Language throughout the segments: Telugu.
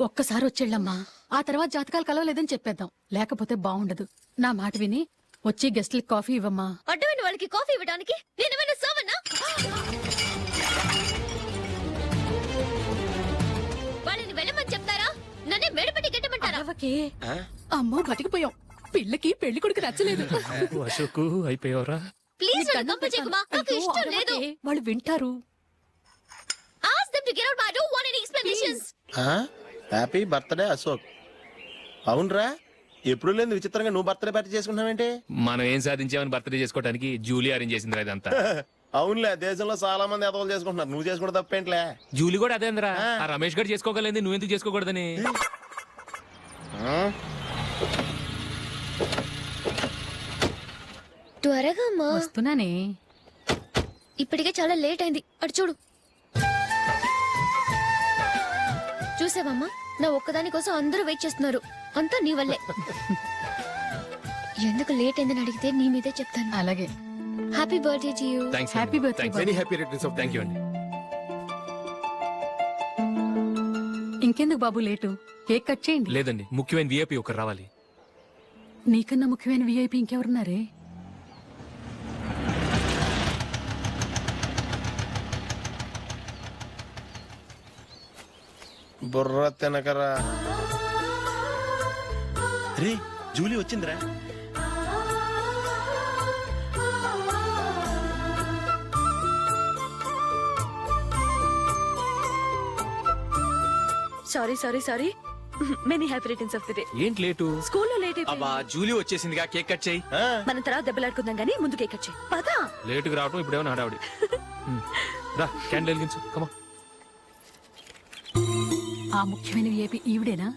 ఒక్కసారి వచ్చేళ్ళమ్మా ఆ తర్వాత జాతకాలు కలవలేదని చెప్పేద్దాం. లేకపోతే బాగుండదు నా మాట విని వచ్చి గెస్ట్లకి కాఫీ ఇవ్వమ్మా. అడ్డమైన వాళ్ళకి కాఫీ ఇవ్వడానికి నేనేమైనా సోమన్నా? వాళ్ళని వెళ్ళమని చెప్తారా? నన్నే మేడపట్టి గెట్టమంటారా అరవకే అమ్మో బతికిపోయాం. పిల్లకి పెళ్ళి కొడుకు నచ్చలేదు. అశోకు అయిపోయావరా? ప్లీజ్ నన్ను కంప చేయకుమా నాకు అయ్యో, ఇష్టం లేదు. వాళ్ళు వింటారు. Ask them to get out bye I don't want any explanations happy birthday Ashok అవునరా ఎప్పుడు లేదు విచిత్రంగా నువ్వు బర్త్డే పార్టీ చేసుకుంటున్నావేంటి? మనం ఏం సాధించామని బర్త్డే చేసుకోవడానికి జూలీ అరేంజ్ చేసింది ఇదంతా. అవునులే దేశంలో చాలా మంది ఎదవలు చేసుకుంటున్నారు. నువ్వు చేసుకుంటే తప్పేంట్లే? జూలీ కూడా అదేంద్రా ఆ. రమేష్ గారు చేసుకోగలేదు నువ్వు ఎందుకు చేసుకోకూడదని? త్వరగా అమ్మా వస్తున్నానే. ఇప్పటికే చాలా లేట్ అయింది. అటు చూడు. చూసావమ్మా? నా ఒక్కదాని కోసం అందరూ వెయిట్ చేస్తున్నారు. అంతా నీ వల్లే. ఎందుకు లేట్ అయిందని అడిగితే నీ మీదే చెప్తాను. అలాగే. Happy birthday to you thanks happy birthday very happy returns of thank you అండి ఇంకెందుకు బాబు లేటు? కేక్ కట్ చేయండి. లేదండి ముఖ్యమైన విఐపి ఒకరు రావాలి. నీకన్నా ముఖ్యమైన విఐపి ఇంకెవరున్నారే? బుర్ర తినకరా. రే జూలీ వచ్చిందిరా. Sorry sorry sorry many happy returns of the day ఏంటి లేటు? స్కూల్లో లేట్ అబ్బా జూలీ వచ్చేసిందిగా కేక్ కట్ చేయి. ఆ, మనం తర్వాత దెబ్బలాడుకుందాం గానీ ముందు కేక్ కట్ చేయి. పదా. లేటుగా రావటం ఇప్పుడేమో హడావుడి. రా క్యాండిల్ వెలిగించు. కమా ఆ ముఖ్యమైన ఏపీ ఈవిడేనా?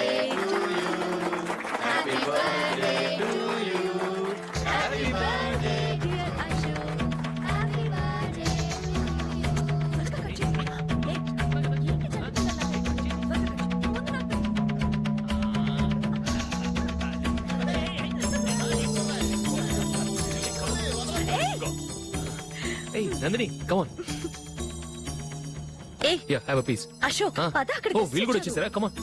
ఏయ్ Nandini come on A? Yeah have a piece Ashok పద అక్కడ ఓ వీళ్ళు కూడా వచ్చేసారా? కమాన్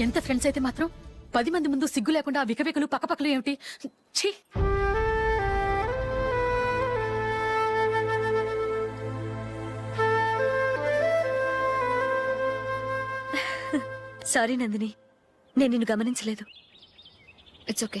ఎంత ఫ్రెండ్స్ అయితే మాత్రం పది మంది ముందు సిగ్గు లేకుండా ఆ వికవికలు పక్కపక్కలు ఏమిటి? ఛీ! సారీ నందిని నేను నిన్ను గమనించలేదు. ఇట్స్ ఓకే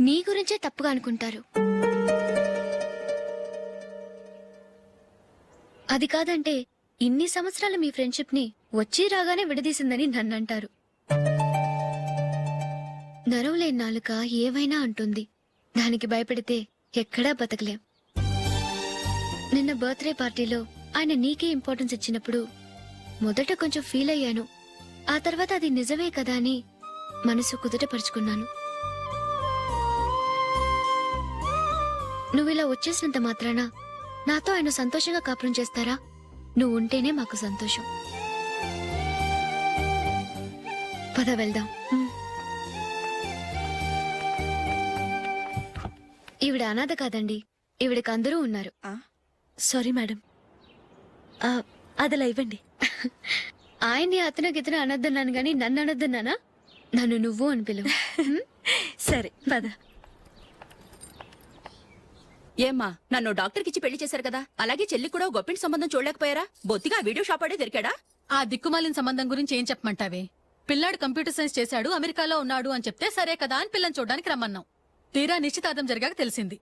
నీ గురించే తప్పుగా అనుకుంటారు. అది కాదంటే ఇన్ని సంవత్సరాలు మీ ఫ్రెండ్షిప్ని వచ్చి రాగానే విడదీసిందని నన్ను అంటారు. నరవలేని నాలుక ఏవైనా అంటుంది. దానికి భయపడితే ఎక్కడా బతకలేం. నిన్న బర్త్డే పార్టీలో ఆయన నీకే ఇంపార్టెన్స్ ఇచ్చినప్పుడు మొదట కొంచెం ఫీల్ అయ్యాను. ఆ తర్వాత అది నిజమే కదా అని మనసు కుదుటపరుచుకున్నాను. నువ్వు ఇలా వచ్చేసినంత మాత్రాన నాతో ఆయన సంతోషంగా కాపురం చేస్తారా? నువ్వు ఉంటేనే మాకు సంతోషం. పద వెళ్దాం. ఈవిడ అనాథ కాదండి. ఈవిడకి అందరూ ఉన్నారు. Sorry madam. ఆ, అదిలా ఇవ్వండి. ఆయన్ని అతను గితను అనొద్దన్నాను గాని నన్ను అనొద్దన్నానా? నన్ను నువ్వు అని పిలువు? సరే పద. ఏమ్మా నన్ను డాక్టర్ కిచ్చి పెళ్ళి చేశారు కదా? అలాగే చెల్లి కూడా గొప్పింటి సంబంధం చూడలేకపోయారా? బొత్తిగా వీడియో షాప్ ఆడే దొరికాడా? ఆ దిక్కుమాలిన సంబంధం గురించి ఏం చెప్పమంటావే? పిల్లాడు కంప్యూటర్ సైన్స్ చేశాడు అమెరికాలో ఉన్నాడు అని చెప్తే సరే కదా అని పిల్లని చూడడానికి రమ్మన్నాం. తీరా నిశ్చితార్థం జరిగాక తెలిసింది.